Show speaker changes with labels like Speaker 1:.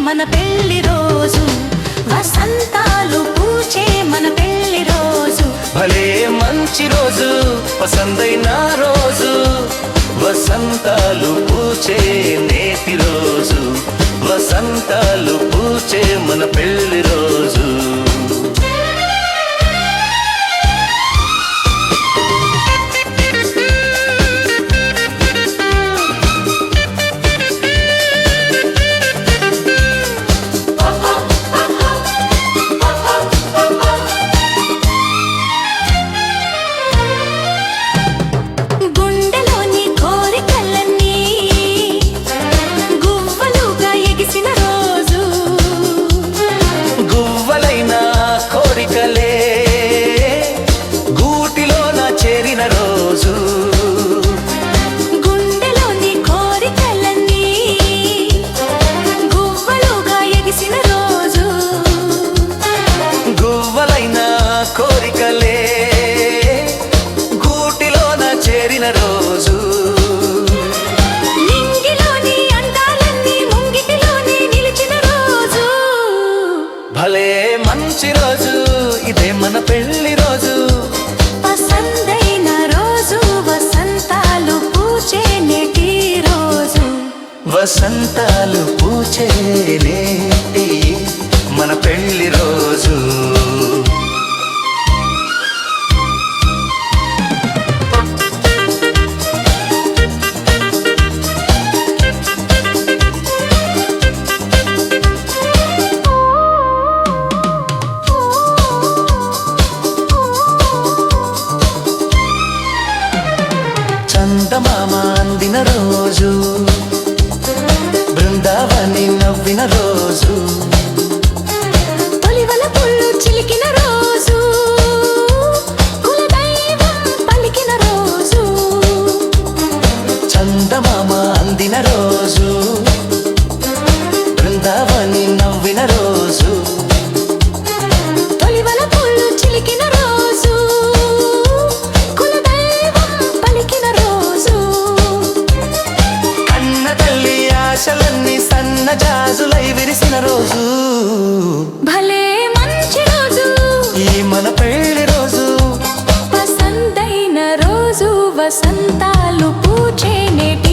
Speaker 1: మన పెళ్ళి రోజు. వసంతాలు పూచే మన పెళ్ళి రోజు.
Speaker 2: భలే మంచి రోజు పసందైన రోజు. వసంతాలు పూచే నేతి రోజు. వసంతాలు పూచే మన పెళ్ళి రోజు. భలే మంచి రోజు ఇదే మన పెళ్ళి రోజు.
Speaker 1: పసందైన రోజు వసంతాలు పూచే నేటి రోజు.
Speaker 2: వసంతాలు పూచే నేటి మన పెళ్ళి రోజు. చందమామ అందిన రోజు. బృందావని నవ్విన రోజు.
Speaker 1: తొలివల పుల్లు చిలికిన రోజు. పలికిన రోజు.
Speaker 2: చందమామ అందిన రోజు. విరిసిన రోజు.
Speaker 1: భలే మంచి రోజు.
Speaker 2: ఈ మన పెళ్ళి రోజు.
Speaker 1: పసందైన రోజు వసంతాలు పూచే నేటి